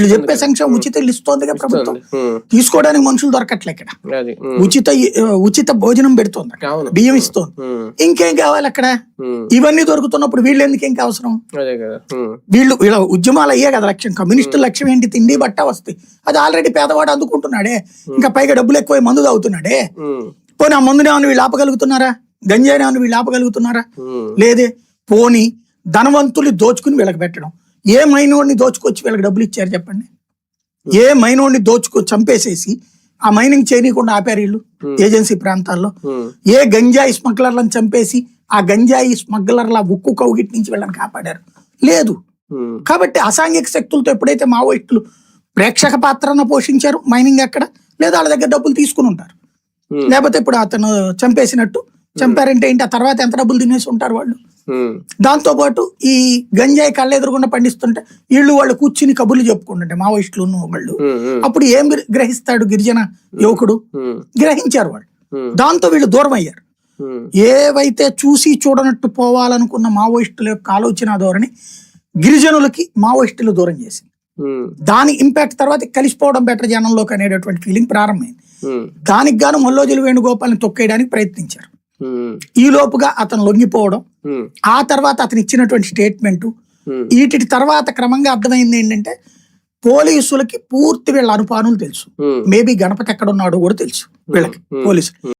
వీళ్ళు చెప్పే సంక్షేమం ఉచిత ఇస్తోందిగా ప్రభుత్వం. తీసుకోవడానికి మనుషులు దొరకట్లే ఇక్కడ. ఉచిత ఉచిత భోజనం పెడుతోంది బియ్యం ఇస్తోంది. ఇంకేం కావాలి అక్కడ? ఇవన్నీ దొరుకుతున్నప్పుడు వీళ్ళు ఎందుకు ఇంకా అవసరం? వీళ్ళు వీళ్ళ ఉద్యమాలు అయ్యే కదా లక్ష్యం. కమ్యూనిస్టు లక్ష్యం ఏంటి? తిండి బట్ట వస్తాయి అది ఆల్రెడీ పేదవాడు అందుకుంటున్నాడే. ఇంకా పైగా డబ్బులు ఎక్కువ మందు తాగుతున్నాడే. పోనీ ఆ మందుని ఏమైనా వీళ్ళు ఆపగలుగుతున్నారా? గంజాయిని ఏమైనా వీళ్ళు ఆపగలుగుతున్నారా? లేదే. పోని ధనవంతులు దోచుకుని వీళ్ళకి పెట్టడం. ఏ మైనోడిని దోచుకొచ్చి వీళ్ళకి డబ్బులు ఇచ్చారు చెప్పండి? ఏ మైనోడిని దోచుకో చంపేసేసి ఆ మైనింగ్ చేయనీయకుండా ఆపారు వీళ్ళు ఏజెన్సీ ప్రాంతాల్లో. ఉమ్, ఏ గంజాయి స్మగ్లర్లను చంపేసి ఆ గంజాయి స్మగ్లర్ల ఉక్కు కౌగిటి నుంచి వీళ్ళని కాపాడారు? లేదు. ఉమ్, కాబట్టి అసాంఘిక శక్తులతో ఎప్పుడైతే మావోయిస్టులు ప్రేక్షక పాత్రను పోషించారు మైనింగ్ ఎక్కడ లేదా వాళ్ళ దగ్గర డబ్బులు తీసుకుని ఉంటారు. Hmm. లేకపోతే ఇప్పుడు అతను చంపేసినట్టు చంపారంటే ఏంటి? ఆ తర్వాత ఎంత డబ్బులు తినేసి ఉంటారు వాళ్ళు? దాంతో పాటు ఈ గంజాయి కళ్ళ ఎదురుగుండా పండిస్తుంటే వీళ్ళు వాళ్ళు కూర్చుని కబుర్లు చెప్పుకుంటుంటే మావోయిస్టులు వాళ్ళు. ఉమ్, ఉమ్, అప్పుడు ఏం గ్ర- గ్రహిస్తాడు గిరిజన యువకుడు? గ్రహించారు వాళ్ళు. దాంతో వీళ్ళు దూరం అయ్యారు ఏవైతే చూసి చూడనట్టు పోవాలనుకున్న మావోయిస్టుల యొక్క ఆలోచన ధోరణి గిరిజనులకి మావోయిస్టులు దూరం చేసింది. దాని ఇంపాక్ట్ తర్వాత కలిసిపోవడం బెటర్ జనంలోకి అనేటటువంటి ఫీలింగ్ ప్రారంభమైంది. దానికి గాను మల్లోజులు వేణుగోపాల్ని తొక్కేయడానికి ప్రయత్నించారు. ఈ లోపుగా అతను లొంగిపోవడం ఆ తర్వాత అతను ఇచ్చినటువంటి స్టేట్మెంట్ వీటి తర్వాత క్రమంగా అర్థమైంది ఏంటంటే పోలీసులకి పూర్తి వీళ్ళ అనుపానులు తెలుసు. మేబీ గణపతి ఎక్కడ ఉన్నాడో కూడా తెలుసు వీళ్ళకి పోలీసులు